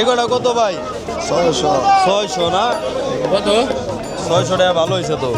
এগুলো কত ভাই? ছয়শো। ছয়শো না? কত? ছয়শো টাকা ভালো হয়েছে তো।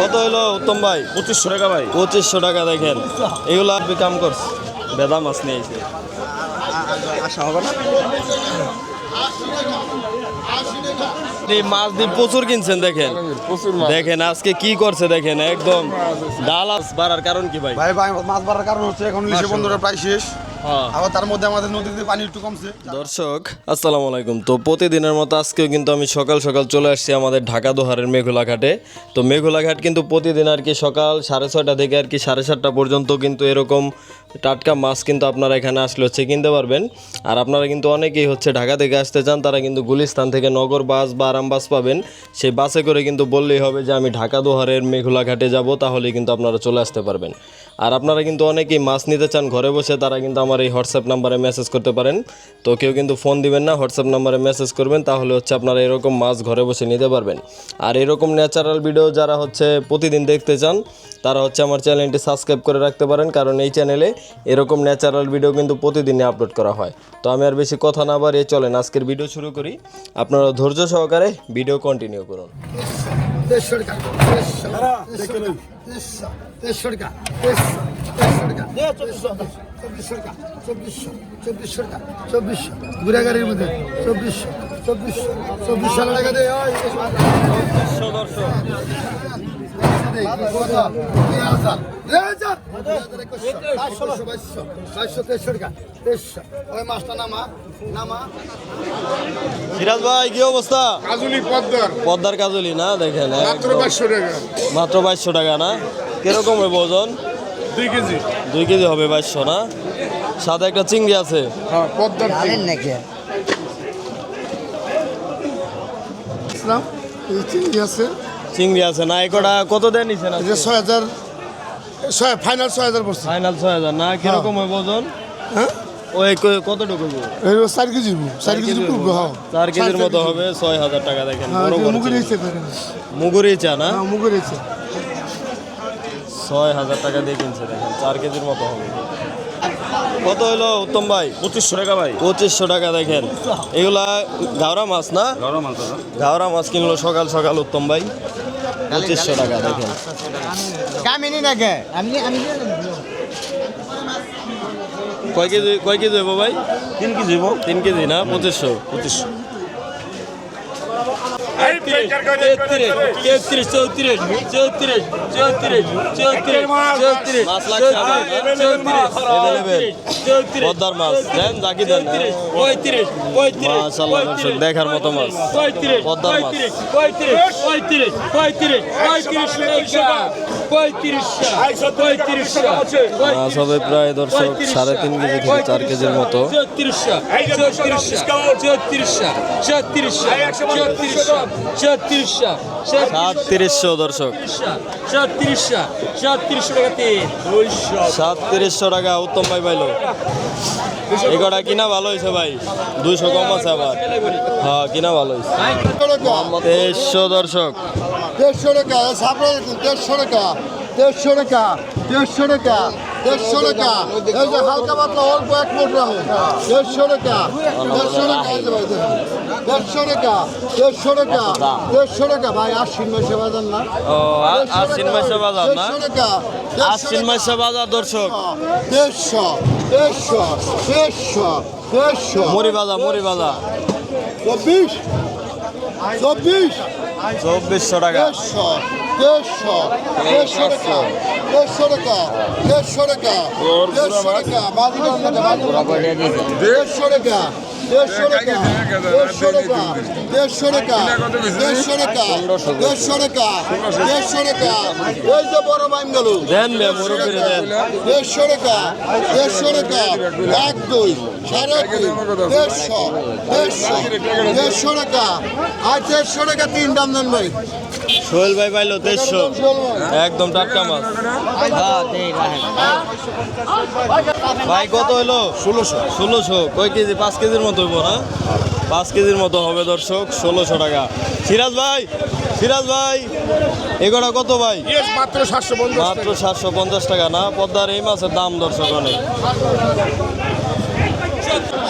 কত হলো উত্তম ভাই? পঁচিশশো টাকা ভাই। পঁচিশশো টাকা দেখেন। এগুলা আপনি কাম করছে? বেদা মাছ নিয়েছে এই মাছ দিয়ে প্রচুর কিনছেন দেখেন। প্রচুর দেখেন আজকে কি করছে দেখেন একদম ডাল আস বাড়ার কারণ কি ভাই? ভাই ভাই মাছ বাড়ার কারণ হচ্ছে এখন ইলিশে বন্ধুরা প্রায় শেষ। আবার তার মধ্যে আমাদের নদীতে পানি একটু কমছে। দর্শক আসসালামু আলাইকুম। তো প্রতিদিনের মতো আজকেও কিন্তু আমি সকাল সকাল চলে আসছি আমাদের ঢাকা দোহারের মেঘুলা ঘাটে। তো মেঘুলা ঘাট কিন্তু প্রতিদিন আর কি সকাল সাড়ে ছয়টা থেকে আর কি সাড়ে সাতটা পর্যন্ত কিন্তু এরকম টাটকা মাছ কিন্তু আপনারা এখানে আসলে হচ্ছে কিনতে পারবেন। আর আপনারা কিন্তু অনেকেই হচ্ছে ঢাকা থেকে আসতে চান তারা কিন্তু গুলিস্তান থেকে নগর বাস বা আরাম বাস পাবেন। সেই বাসে করে কিন্তু বললেই হবে যে আমি ঢাকা দোহারের মেঘুলা ঘাটে যাব তাহলে কিন্তু আপনারা চলে আসতে পারবেন। আর আপনারা কিন্তু অনেকেই মাছ নিতে চান ঘরে বসে তারা কিন্তু আমার এই হোয়াটসঅ্যাপ নাম্বারে মেসেজ করতে পারেন। তো কেউ কিন্তু ফোন দিবেন না হোয়াটসঅ্যাপ নাম্বারে মেসেজ করবেন তাহলে হচ্ছে আপনারা এরকম মাছ ঘরে বসে নিতে পারবেন। আর এরকম ন্যাচারাল ভিডিও যারা হচ্ছে প্রতিদিন দেখতে চান তারা হচ্ছে আমার চ্যানেলটি সাবস্ক্রাইব করে রাখতে পারেন কারণ এই চ্যানেলে এরকম ন্যাচারাল ভিডিও কিন্তু প্রতিদিনই আপলোড করা হয়। তো আমি আর বেশি কথা না বাড়িয়ে চলেন আজকের ভিডিও শুরু করি। আপনারা ধৈর্য সহকারে ভিডিও কন্টিনিউ করুন। দেড়শো দেড়শো টাকা দেড়শো দেড়শো টাকা চব্বিশশো। টাকা চব্বিশশো চব্বিশশো টাকা চব্বিশশো ঘুরে গাড়ির মধ্যে চব্বিশশো চব্বিশশো চব্বিশশো টাকা দে ওই ওই মাছটা নামা নামা সিরাজ ভাই কি অবস্থা? কাজুলি পদ্মার। পদ্মার কাজলি না দেখেন মাত্র একদম। টাকা। মাত্র বাইশশো টাকা না? কীরকম হবে ওজন? দুই কেজি। দুই কেজি হবে বাইশশো না? সাথে একটা চিংড়ি আছে। হ্যাঁ পদ্মার চিংড়ি। ইসলাম এই চিংড়ি আছে। চিংড়ি আছে না একটা কত দেন নিছেন যে ছয় হাজার ছয় ফাইনাল ছয় হাজার পড়ছে ফাইনাল ছয় হাজার না? কীরকম হবে ওজন? হ্যাঁ? ওই কতটুকু এই চার কেজি চার কেজি হ্যাঁ। চার কেজির মতো হবে ছয় হাজার টাকা দেখেন বড় মুগুর চা না? হ্যাঁ মুগুর হয়েছে ছয় হাজার টাকা দিয়ে কিনছে দেখেন চার কেজির মতো হবে। কত হলো উত্তম ভাই? পঁচিশশো টাকা ভাই। পঁচিশশো টাকা দেখেন। এগুলা গাওরা মাছ না? গাওরা মাছ গাওরা মাছ কিনলো সকাল সকাল উত্তম ভাই। পঁচিশশো টাকা দেখেন। কামিনি নাকি? আমি আমি কয় কেজি কয় কেজি হব ভাই? তিন কেজি তিন কেজি না? পঁচিশশো। পঁচিশশো। তেত্রিশ চৌত্রিশ চৌত্রিশ চৌত্রিশ চৌত্রিশ চৌত্রিশ চৌত্রিশ চৌত্রিশ পদ্মার মাছ দেন জাকি দেন পঁয়ত্রিশ পঁয়ত্রিশ দেখার মতো মাছ। পঁয়ত্রিশ পদ্মার মাছ। পঁয়ত্রিশ পঁয়ত্রিশ পঁয়ত্রিশ পঁয়ত্রিশ পঁয়ত্রিশ হবে প্রায় দর্শক সাড়ে তিন কেজি থেকে চার কেজির মতো। সাতত্রিশশো দর্শক। সাতত্রিশশো টাকা উত্তম ভাই পাইলো। এগোটা কিনা ভালো হয়েছে ভাই? দুইশো কম আছে আবার। হ্যাঁ কিনা ভালো হয়েছে। তেইশশো দর্শক। দেড়শো টাকা সাপড়ে দেড়শো টাকা দেড়শো টাকা দেড়শো টাকা দেড়শো টাকা এই যে হালকা পাতলা অল্প এক মোট রাখুন দেড়শো টাকা দেড়শো টাকা দেখুন। দেড়শো টাকা দেড়শো টাকা দেড়শো টাকা ভাই আশ্বিন মাসে বাজার না আশ্বিন মাসে বাজার না আশ্বিন মাসে বাজার দর্শক দেড়শো দেড়শো দেড়শো দেড়শো চব্বিশ চব্বিশ চব্বিশশো টাকা। দেড়শো দেড়শো দেড়শো টাকা দেড়শো টাকা দেড়শো টাকা দেড়শো টাকা দেড়শো টাকা দেড়শো টাকা দেড়শো টাকা দেড়শো টাকা। দেড়শো টাকা দেড়শো টাকা দেড়শো টাকা এই যে বড় বাইন গেল দেন বে মুরব্বীরে দেন। দেড়শো টাকা দেড়শো টাকা এক দুই সাড়ে তিন দেড়শো দেড়শো দেড়শো টাকা। আর দেড়শো টাকা তিন দাম দেন ভাই। সোহেল ভাই পাইলো দেড়শো একদম টাটকা মাছ। ভাই কত হলো ষোলোশো। ষোলোশো। কয় কেজি? পাঁচ কেজির মতো হইব না? পাঁচ কেজির মতো হবে দর্শক ষোলোশো টাকা। সিরাজ ভাই সিরাজ ভাই এগোটা কত ভাই? মাত্র সাতশো পঞ্চাশ মাত্র সাতশো পঞ্চাশ টাকা না? পদ্মার এই মাছের দাম দর্শক অনেক।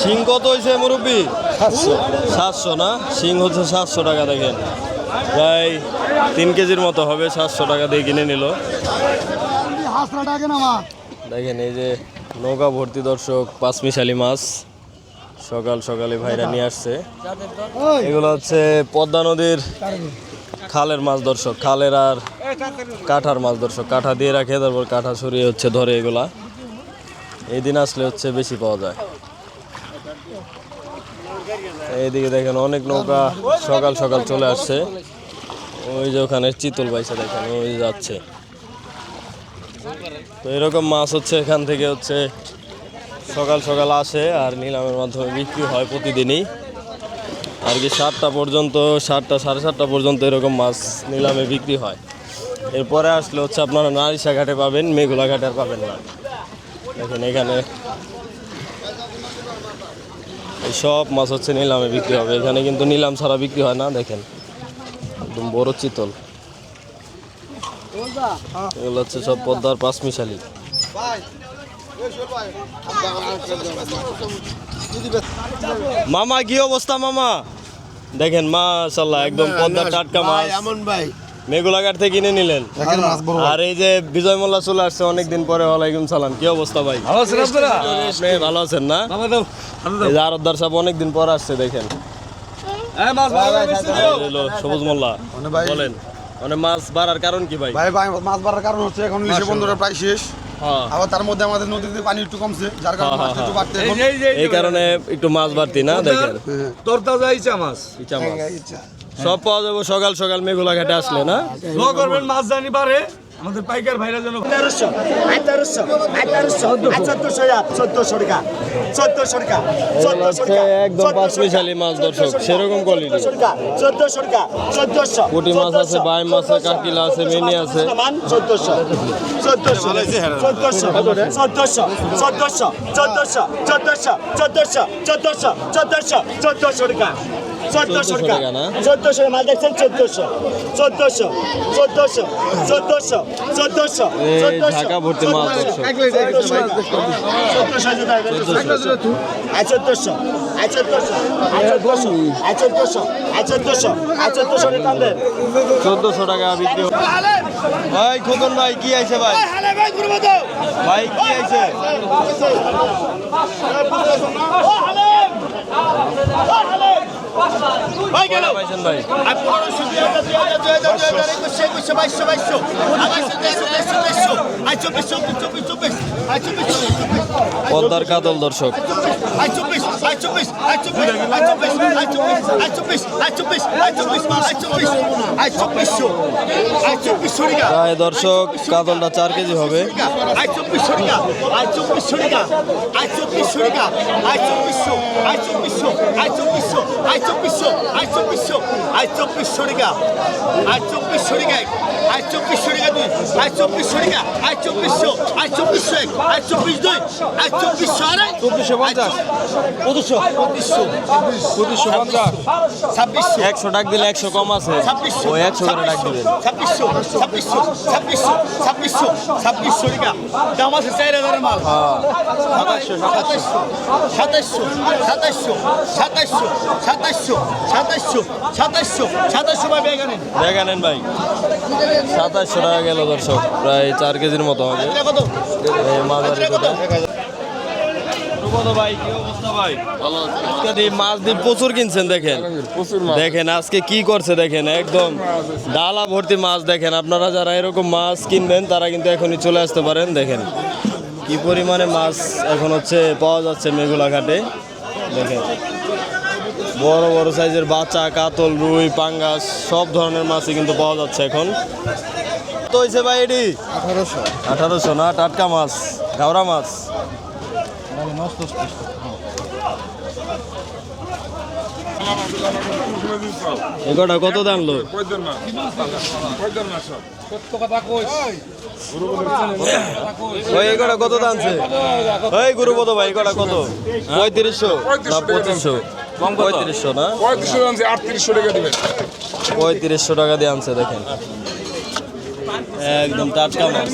শিং কত হয়েছে মুরব্বী? সাতশো। সাতশো না? শিং হচ্ছে সাতশো টাকা দেখেন। প্রায় তিন কেজির মতো হবে, সাতশো টাকা দিয়ে কিনে নিল। দেখেন এই যে নৌকা ভর্তি দর্শক, পাঁচমিশালি মাছ সকাল সকালে ভাইরা নিয়ে আসছে। এগুলো হচ্ছে পদ্মা নদীর খালের মাছ দর্শক, খালের আর কাঠার মাছ দর্শক। কাঠা দিয়ে রাখে, তারপর কাঠা সরিয়ে হচ্ছে ধরে এগুলা। এই দিন আসলে হচ্ছে বেশি পাওয়া যায়। এইদিকে দেখেন অনেক নৌকা সকাল সকাল চলে আসছে। ওই যে ওখানে চিতল বাইসা দেখেন, ওই যাচ্ছে। তো এরকম মাছ হচ্ছে, এখান থেকে হচ্ছে সকাল সকাল আসে আর নিলামের মাধ্যমে বিক্রি হয় প্রতিদিনই। আর কি সাতটা পর্যন্ত, সাতটা, সাড়ে সাতটা পর্যন্ত এরকম মাছ নিলামে বিক্রি হয়। এরপরে আসলে হচ্ছে আপনারা নারিশা ঘাটে পাবেন, মেঘুলা ঘাটে আর পাবেন না। দেখেন এখানে এই সব মাছ হচ্ছে নিলামে বিক্রি হবে। এখানে কিন্তু নিলাম ছাড়া বিক্রি হয় না, দেখেন। একদম বড় চিতল। এগুলো হচ্ছে সব পদ্মার পাঁচমিশালি। মামা, কি অবস্থা মামা? দেখেন মাশাল্লাহ একদম পদ্মার টাটকা মাছ। এমন ভাই মেঘুলাঘাট থেকে কিনে নিলেন। মাছ আর এই যে বিজয় মোল্লা চলে আসছে অনেকদিন পরে ওয়ালাইকুম সালাম। কি অবস্থা ভাই? ভালো আছেন আপনারা? আপনি ভালো আছেন না? এই যে সাহেব অনেকদিন পর আসছে দেখেন। সবুজ মোল্লা। মানে ভাই বলেন মানে মাছ বাড়ার কারণ কি ভাই? ভাই ভাই মাছ বাড়ার কারণ হচ্ছে এখন ইলিশে বন্ধুরা প্রায় শেষ। হ্যাঁ। আবার তার মধ্যে আমাদের নদীতে পানি একটু কমছে যার কারণে হ্যাঁ, মাছ একটু বাড়তে এই কারণে একটু মাছ বাড়তি না দেখেন। তোর তাজা ইচ্ছা মাছ। ইচা মাছ। সব পাওয়া যাবে সকাল সকাল মেঘুলা ঘাটে আসলে না? ল করবেন মাছ জানি পারে। আমাদের পাইকার ভাইরা যেন তেরোশো তেরোশো তেরোশো চোদ্দশো। চোদ্দশো টাকা চোদ্দশো টাকা এগুলো হচ্ছে একদম পাঁচমিশালি মাছ দর্শক সেরকম কোয়ালিটি চোদ্দশো টাকা চোদ্দশো পুঁটি মাছ আছে বাইম মাছ আছে কাকিলা আছে মিনি আছে। চোদ্দশো চোদ্দশো চোদ্দশো চোদ্দশো চোদ্দশো চোদ্দশো চোদ্দশো চোদ্দশো চোদ্দশো চোদ্দশো চোদ্দশো টাকা। চোদ্দশো টাকা চোদ্দশো মাল দেখছেন? চোদ্দশো। চোদ্দশো চোদ্দশো চোদ্দশো চোদ্দশো চোদ্দশো টাকা বিক্রি ভাই খোকন ভাই কি আছে ভাই? ভাই কি আছে পদ্মার কাদল দর্শক দর্শক কাদলটা চার কেজি হবে আই চব্বিশ আই চব্বিশ আই চব্বিশ আই চব্বিশ আয় চব্বিশশো আয় চব্বিশশো টাকা আয় চব্বিশশো টাকা আয় চব্বিশশো টাকা দুই আয় চব্বিশশো টাকা আয় চব্বিশশো আয় চব্বিশশো এক আয় চব্বিশ দুই আয় চব্বিশশো আড়াই চব্বিশশো পঞ্চাশ পঁচিশশো পঁচিশশো পঁচিশশো পঞ্চাশ ছাব্বিশশো একশো টাক দিলে একশো কম আছে ছাব্বিশশো একশো করে ডাক দিবেন। ছাব্বিশশো ছাব্বিশশো ছাব্বিশশো ছাব্বিশশো ছাব্বিশশো টাকা। দাম আছে চার হাজারের মাল। সাতাশশো সাতাশশো সাতাশশো সাতাশশো সাতাশশো সাতাশশো সাতাশশো সাতাশশো ভাই বেগানে দেখা নেন ভাই। সাতাশশো টাকা গেল দর্শক প্রায় চার কেজির মতো হবে। কত? প্রচুর কিনছেন দেখেন। দেখেন আজকে কি করছে দেখেন একদম ডালা ভর্তি মাছ দেখেন। আপনারা যারা এরকম মাছ কিনবেন তারা কিন্তু এখনই চলে আসতে পারেন দেখেন। কি পরিমাণে মাছ এখন হচ্ছে পাওয়া যাচ্ছে মেঘুলা ঘাটে দেখেন। বড় বড় সাইজের বাচ্চা কাতল রুই পাঙ্গাস সব ধরনের মাছই কিন্তু পাওয়া যাচ্ছে এখন। তো হয়েছে ভাই এটি? আঠারোশো। আঠারোশো না? টাটকা মাছ গাওরা মাছ? এগোটা কত দাম লো ওই এগোটা কত দামছে ওই গুরুপদ ভাই এগোটা কত? পঁয়ত্রিশশো না পঁচিশশো? পঁয়ত্রিশশো না পঁয়ত্রিশশো আটত্রিশশো টাকা দেবেন পঁয়ত্রিশশো টাকা দিয়ে আনছে দেখেন একদম টাটকা মাছ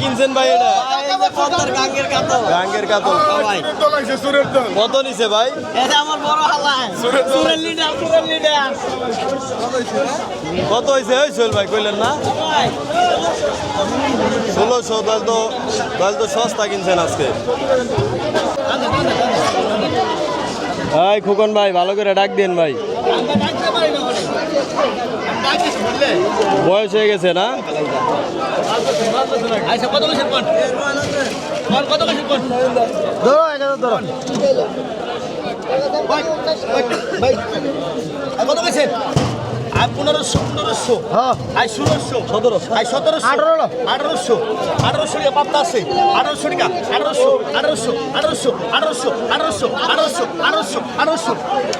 কিনছেন ভাই এটা গাঙ্গের কাতল। কত নিছে ভাই? কত হয়েছে ওই সোহেল ভাই কইলেন না? ষোলোশো তাহলে তো তাহলে তো সস্তা কিনছেন আজকে। ভাই খোকন ভাই ভালো করে ডাক দিন ভাই। বয়স হয়ে গেছে না? আচ্ছা, কত গাছের কোন কত গাছের কোন কত গাছের আর পনেরোশো পনেরোশো হ্যাঁ আর ষোলোশো সতেরোশো আর সতেরোশো আঠারো। আঠারোশো আঠারোশো টাকা পাপ্তা আছে আঠারোশো টাকা আঠারোশো আঠারোশো আঠারোশো আঠারোশো আঠারোশো আঠারোশো আঠারোশো আঠারোশো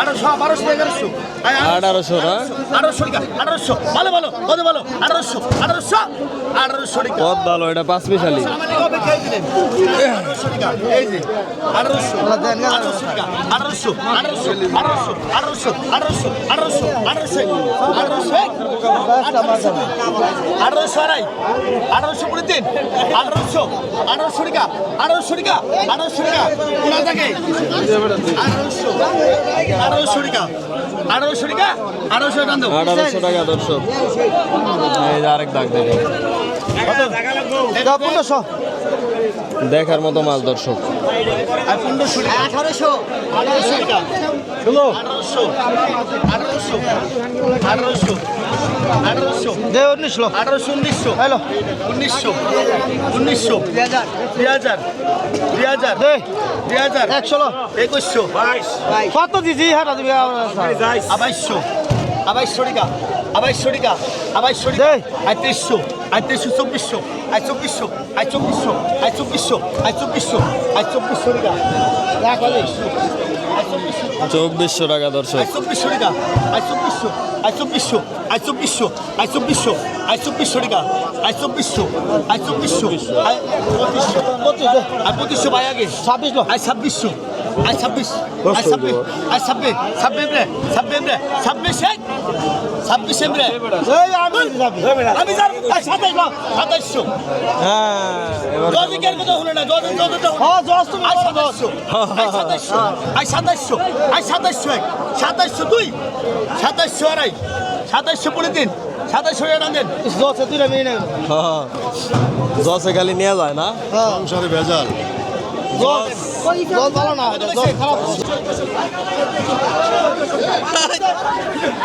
আঠারোশো বারোশো এগারোশো আঠারোশো আঠারোশো টাকা আঠারোশো ভালো ভালো কত ভালো আঠারোশো আঠারোশো আঠারোশো টাকা কত ভালো এটা পাঁচ মিশালি আঠারোশো টাকা, এই যে, আঠারোশো, আঠারোশো আঠারোশো, আঠারোশো, আঠারোশো, আঠারোশো, আঠারোশো, আঠারোশো, আঠারোশো, আঠারোশো, আঠারোশো, আঠারোশো আড়াই, আঠারোশো কুড়ি তিন, আঠারোশো, আঠারোশো টাকা, আঠারোশো টাকা, আঠারোশো টাকা, কোনা থাকে? আঠারোশো, আঠারোশো টাকা, আঠারোশো টাকা, আঠারোশো টাকা আঠারোশো টাকা দর্শক। এই যে আরেক দাগ দেখেন পনেরোশো। দেখার মতো মাছ দর্শক। পনেরোশো টাকা। আঠারোশো টাকা আঠারোশো আঠারোশো আঠারোশো আঠারোশো। দে উনিশশো। আঠারোশো উনিশশো। হ্যালো উনিশশো উনিশশো দুই হাজার দুই হাজার দুই হাজার দুই হাজার একশো একুশশো কত দিছি? দিবি আবাইশশো আবাইশশো টাকা আবাইশশো টাকা আবাইশশো টাকা দে। আজ তেইশশো চব্বিশশো আজ চব্বিশশো আজ চব্বিশশো আজ চব্বিশশো আজ চব্বিশশো আজ চব্বিশশো টাকা রাখ চব্বিশশো টাকা দর্শক চব্বিশশো টাকা আজ বিশ্ব আজ চব্বিশশো আজ চব্বিশশো আজ চব্বিশশো আজ চব্বিশশো টাকা আজ চব্বিশশো আজ চব্বিশশো আই পঁচিশশো ভাই আগে ছাব্বিশ আজ ছাব্বিশশো আই ছাব্বিশ আই ছাব্বিশ আজ ছাব্বিশ ছাব্বিশ ছাব্বিশ ছাব্বিশ ছাব্বিশ আমি সাতাইশো জজিকের কথা হলো না জজ সাতাইশো আই সাতাইশো আই সাতাইশো এক সাতাইশো দুই সাতাইশো আড়াই সাতাইশো পলিথিন সাতাইশো টাকা দেন। জসে তুই না। মেয়ে জসে হ্যাঁ, খালি নিয়ে যায় না? সংসারে ভেজাল। জস জস ভালো না জস খারাপ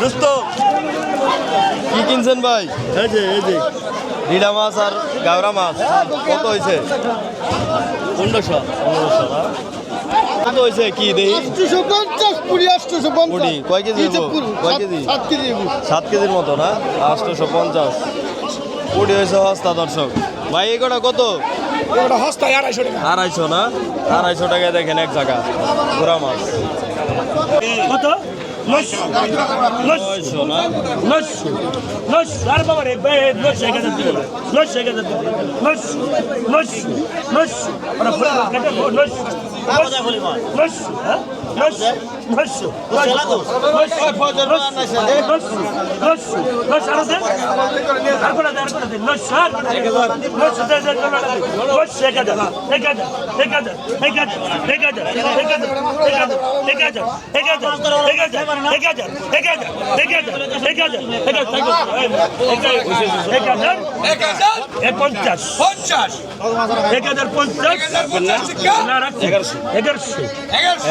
দোস্ত কি কিনছেন ভাই? এই যে এই মাছ আর গাওরা মাছ কত হয়েছে পনেরোশো। পনেরোশো কত হয়েছে কি দেই? কয় কেজি? কয় কেজি? সাত কেজি সাত কেজির মতো না? আটশোশো পঞ্চাশ। কুড়ি হয়েছে হস্তা দর্শক। ভাই এগুলো কত? ওটা হস্তায় আড়াইশো টাকা। আড়াইশো না? আড়াইশো টাকায় দেখেন এক জায়গা ঘোরা মাছ। কত? নশো Nasıl? Nasıl?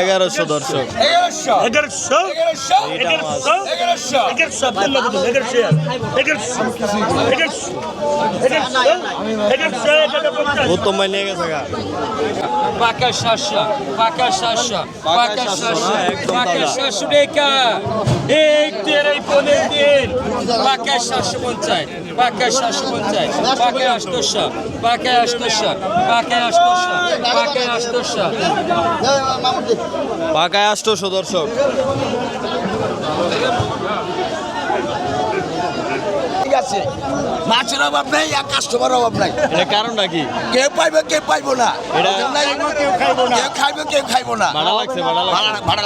এগারোশো দর্শক এগারোশো। এগারোশো? এগারোশো। এগারোশো? এগারোশো। এগারোশো এগারোশো। এগারোশো। এগারোশো। নিয়ে গেছে গা। পাকা সাতশো পাকা সাতশো পাকা সাতশো পাকা সাতশো টাকা। এই তের এই পনেরো দিন। পাকা সাতশো পঞ্চাশ পাকা সাতশো পঞ্চাশ পাকা আষ্টশো পাকা আষ্টশো পাকা আষ্টশো পাকা আষ্টশো পাকায় আষ্টশো দর্শক। আছে। মাছের অভাব নাই আর কাস্টমার অভাব নাই। এটা কারণটা কি? কেউ পাইবে কেউ পাইবো না। এটা- কেউ খাইবো কেউ খাইবে না। ভাড়া লাগছে ভাড়া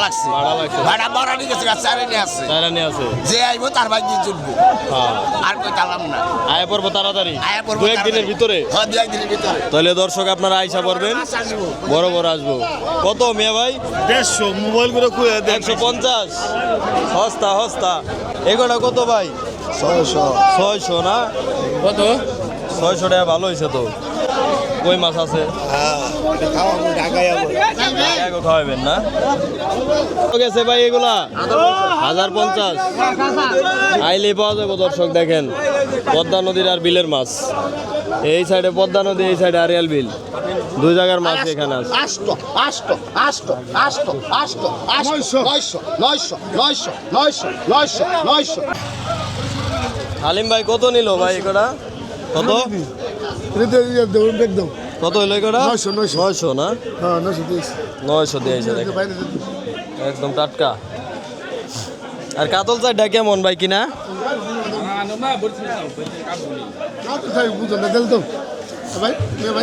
লাগছে। ভাড়া ভাড়া নিয়ে গেছে গাছ চারে নিয়ে আছে। যে আইবো তার ভাই দিয়ে চলবো। হ্যাঁ। আর কই কালাম না। আয়া পড়ব তাড়াতাড়ি। আয়া পড়ব একদিনের ভিতরে। হ্যাঁ দু একদিনের ভিতরে। তাহলে দর্শক আপনারা আইসা পড়বেন। বড় বড় আসব। কত মিয়া ভাই? দেড়শো মোবাইল করে একশো পঞ্চাশ। সস্তা সস্তা। এগুলো কত ভাই? ছয়শো। ছয়শো না? কত? ছয়শো টাকা ভালো হয়েছে তো। কই মাছ আছে? খাওয়াবেন না? কত গেছে ভাই এগুলা? হাজার পঞ্চাশ। আইলে পাওয়া যাবে দর্শক দেখেন। পদ্মা নদীর আর বিলের মাছ। এই সাইডে পদ্মা নদী এই সাইডে আরিয়াল বিল। দুই জায়গার মাছ এখানে আছে। আষ্ট আষ্ট আষ্ট আষ্ট আষ্ট আষ্ট নয়শো নয়শো নয়শো নয়শো নয়শো নয়শো। হালিম ভাই কত নিল ভাই এগুলা কত? একদম কত হইল এগুলা নয়শো, নয়শো। না? হ্যাঁ নয়শো দিয়েছি। নয়শো দিয়েছে একদম টাটকা। আর কাতল চাইটা কেমন ভাই কিনা?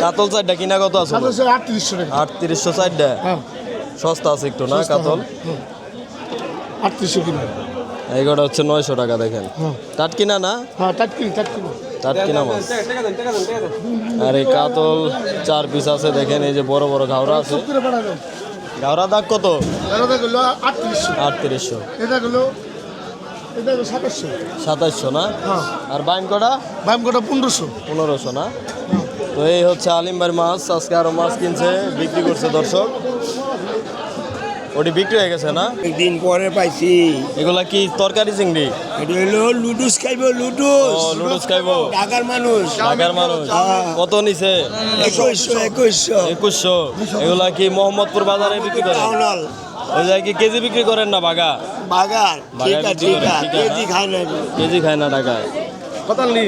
কাতল চাইটা কিনা কত আছে? আটত্রিশশো চাইটা? হ্যাঁ। সস্তা আছে একটু না কাতল? আটত্রিশশো কিলো এইগুলো হচ্ছে নয়শো টাকা দেখেন। হ্যাঁ। টাট কিনা না? হ্যাঁ টাটকিনি টাটকিনি। টাট কিনা মাছ। আর এই কাতল চার পিস আছে দেখেন এই যে বড় বড় ঘাওড়া আছে। ঘাওড়া দাগ কত? আটত্রিশশো। সাতাশশো। না? হ্যাঁ। আর বাইম কটা? বাইম কটা পনেরোশো। পনেরোশো না? তো এই হচ্ছে আলিমবার মাছ আজকে আরও মাছ কিনছে বিক্রি করছে দর্শক। ওটি বিক্রি হয়ে গেছে না? একদিন পরে পাইছি। এগুলা কি তরকারি চিংড়ি? এটা হলো লুডুস খাইব ও লুডুস লুডুস খাইবো। ঢাকার মানুষ। ঢাকার মানুষ। কত নিছে? একুশশো একুশশো। একুশশো। এগুলা কি মোহাম্মদপুর বাজারে বিক্রি টাউনাল। ওই জায়গায় কি কেজি বিক্রি করেন না বাগা আছে। কেজি খায় না। কেজি খায় না ঢাকায় কত নি?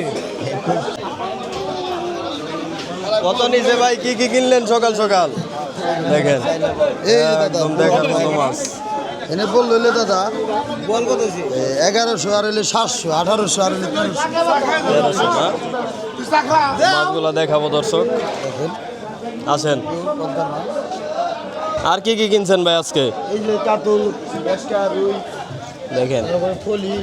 কত নিছে ভাই? কি কি কিনলেন সকাল সকাল? দেখেন এই একদম দেখার মতো মাছ। এনে বলল হইলে দাদা। বল কত এগারোশো আর হইলে সাতশো আঠারোশো আর হইলে তেরোশো। না? দেখাবো দর্শক। আসেন। আর কি কি কিনছেন ভাই আজকে? এই যে কাতল দেখেন। ফলি।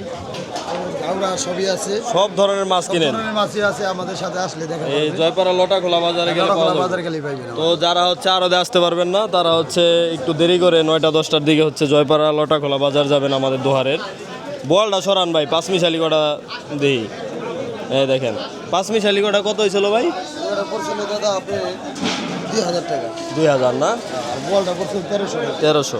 ঘাওড়া সবই আছে। সব ধরনের মাছ কিনেন? ধরনের মাছই আছে আমাদের সাথে আসলে দেখা এই জয়পাড়া লটা খোলা বাজারে গেলে পাওয়া যাবে। বাজার গেলেই পাইবেন তো যারা হচ্ছে আরদে আসতে পারবেন না তারা হচ্ছে একটু দেরি করে নয়টা দশটার দিকে হচ্ছে জয়পাড়া লটা খোলা বাজার যাবেন আমাদের দোহারের। বলটা সরান ভাই পাঁচ মিশালি কটা দিই? এই দেখেন পাঁচ মিশালি কটা কত হয়েছিল ভাই? দাদা আপনি দুই হাজার টাকা। দুই হাজার না? বলটা পড়ছিল তেরোশো তেরোশো।